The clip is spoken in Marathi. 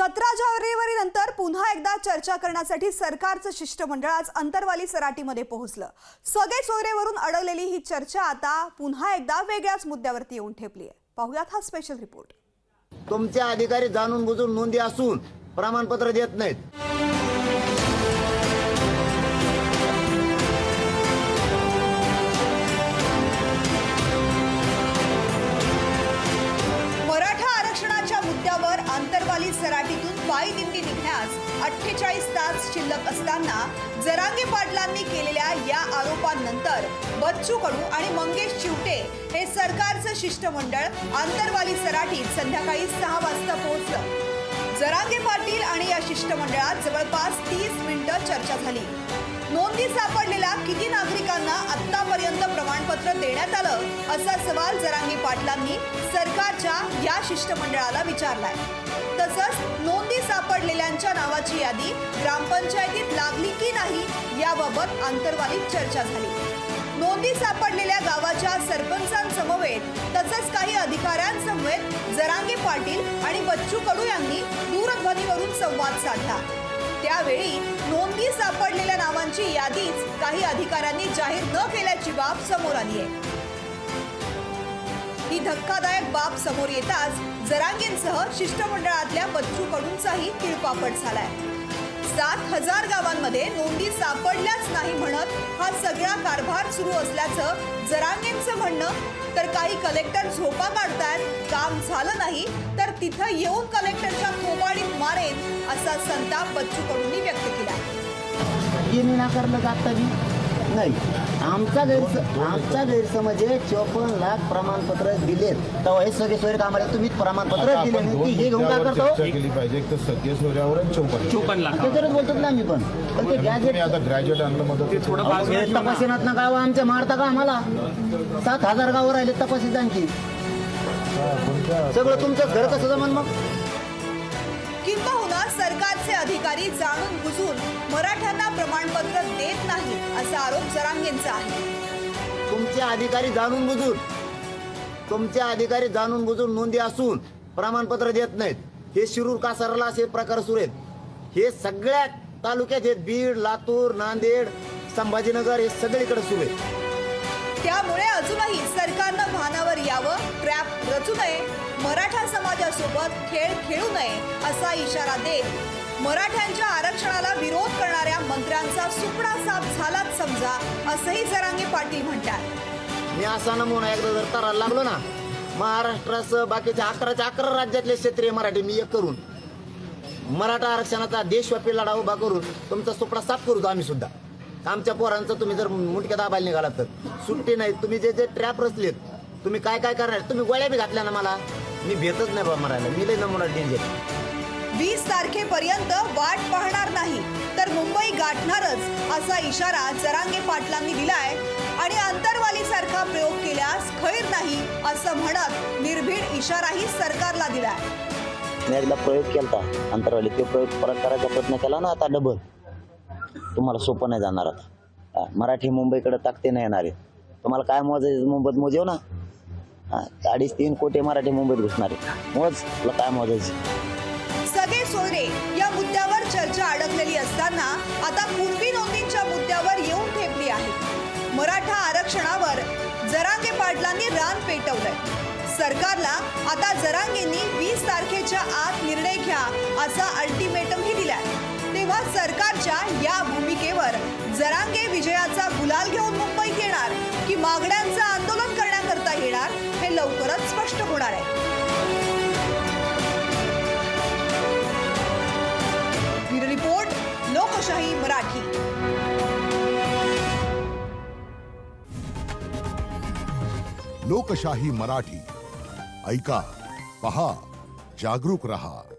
सतरा जानेवारीनंतर पुन्हा एकदा चर्चा करण्यासाठी सरकारचं शिष्टमंडळ आज अंतरवाली सराटीमध्ये पोहोचलं. सगळे सोयरेवरून अडवलेली ही चर्चा आता पुन्हा एकदा वेगळ्याच मुद्द्यावरती येऊन ठेपली आहे. पाहुयात हा स्पेशल रिपोर्ट तुमचे अधिकारी जाणून बुजून नोंदी असून प्रमाणपत्र देत नाहीत. पायी दिंडी निघण्यास अठ्ठेचाळीस तास शिल्लक असताना जरांगे पाटलांनी केलेल्या या आरोपांनंतर बच्चू कडू आणि मंगेश चिवटे हे सरकारचं शिष्टमंडळ आंतरवाली सराटीत संध्याकाळी सहा वाजता पोहोचलं. जरांगे पाटील आणि या शिष्टमंडळात जवळपास तीस मिनिटं चर्चा झाली. नोंदी सापडलेल्या किती नागरिकांना आतापर्यंत प्रमाणपत्र देण्यात आलं असा सवाल जरांगे पाटलांनी सरकारच्या या शिष्टमंडळाला विचारलाय. तसंच नोंदी सापडलेल्यांच्या नावाची यादी ग्रामपंचायतीत लागली की नाही याबाबत आंतरवालीत चर्चा झाली. नोंदी सापडलेल्या गावाच्या सरपंचांसमवेत तसंच काही अधिकाऱ्यांसमवेत जरांगे पाटील आणि बच्चू कडू यांनी दूरध्वनीवरून संवाद साधला. त्यावेळी नोंदी सापडलेल्या नावांची यादीच काही अधिकाऱ्यांनी जाहीर न केल्याची बाब समोर आली आहे. ही धक्कादायक बाब समोर येताच जरांगेंसह शिष्टमंडळातल्या बच्चूकडूंचाही तिळपापड झालाय. हजार गावांमध्ये नोंदी सापडल्याच नाही म्हणत हा सगळा कारभार सुरू असल्याचं जरांगेंचं म्हणणं. तर काही कलेक्टर झोपा काढतायत काम झालं नाही तर तिथं येऊन कलेक्टरच्या थोबाडीत मारेन असा संताप बच्चू कडूंनी व्यक्त केला नाही. आमचा गैरस आमचा गैरसमज आहे चोपन्न लाख प्रमाणपत्र दिलेत. तेव्हा हे सगळे सोयरे आम्हाला तुम्ही प्रमाणपत्र दिले नाही हे घेऊन काय करतो? केली पाहिजे. तर सगळे सोऱ्यावर आणि चौपन्न चोपन्न लाख. त्याच्यावरच बोलतो ना आम्ही पण. पण ते गॅजेट तुम्ही आता ग्रॅज्युएट आणलं मदत ते थोडं हे. तपासीनात ना गाव आमच्या मारता का आम्हाला? सात हजार गावं राहिले तपासीत आणखी. सगळं तुमचं घर कसं जमन मग? किंबहुना सरकारचे अधिकारी जाणून बुजून मराठ्यांना प्रमाणपत्र देत नाहीत असा आरोप जरांगेंचा आहे. तुमचे अधिकारी जाणून बुजून तुमचे अधिकारी जाणून बुजून नोंदी असून प्रमाणपत्र देत नाहीत. हे शिरूर कासारला असे प्रकार सुरू आहेत? हे सगळ्या तालुक्यात आहेत. बीड लातूर नांदेड संभाजीनगर हे सगळीकडे सुरू आहेत. त्यामुळे अजूनही सरकारनं भानावर यावं ट्रॅप रचू नये. मराठा समाजासोबत खेळ खेळू नये असा इशारा देत मराठ्यांच्या आरक्षणाला विरोध करणाऱ्या मंत्र्यांचा सुपडा साफ झालाच समजा असंही जरांगे पाटील म्हणतात. मी असा नमुना एकदा जर करायला लागलो ना महाराष्ट्रासह बाकीच्या अकराच्या अकरा राज्यातले क्षेत्रीय मराठी मी एक करून मराठा आरक्षणाचा देशव्यापी लढा उभा करून तुमचा सुपडा साफ करू आम्ही सुद्धा. आमच्या पोरांचं तुम्ही जर मुटक्या दाबायला निघालात तर. सुट्टी नाही. तुम्ही जे जे ट्रॅप रचलेत तुम्ही काय काय करणार? तुम्ही गोळ्या बी घातल्या ना मला. मी भेटच नाही बा मरायला. मी लय नमुना डेंजर वीस तारखेपर्यंत वाट पाहणार नाही तर मुंबई गाठणारच असा इशारा जरांगे पाटलांनी दिलाय. आणि अंतरवाली सारखा प्रयोग केल्यास खैर नाही असं म्हणत निर्भीड इशाराही सरकारला दिलाय. मी एकदा प्रयोग केला अंतरावली ते प्रयोग परत करायचा प्रयत्न केला ना आता डबल तुम्हाला सोपं नाही जाणार आता. हा, मराठी मुंबईकडे ताकते नाही येणार. आहे तुम्हाला काय मोजायचं मुंबईत मोजेव ना. अडीच तीन कोटी मराठी मुंबईत घुसणार आहे. मोज तुला काय मोजायचं? सगळे सोयरे या मुद्द्यावर चर्चा अडकलेली असताना आता पूर्वी नोंदींच्या मुद्द्यावर येऊन ठेपली आहे. मराठा आरक्षणावर जरांगे पाटलांनी रान पेटवलंय. सरकारला आता जरांगेंनी वीस तारखेच्या आत निर्णय घ्या असा अल्टिमेटमही दिलाय. तेव्हा सरकारच्या या भूमिकेवर जरांगे विजयाचा गुलाल घेऊन मुंबईत येणार की मागण्यांचं स्पष्ट रहे। रिपोर्ट लोकशाही मराठी। लोकशाही मराठी ऐका पहा जागरूक रहा।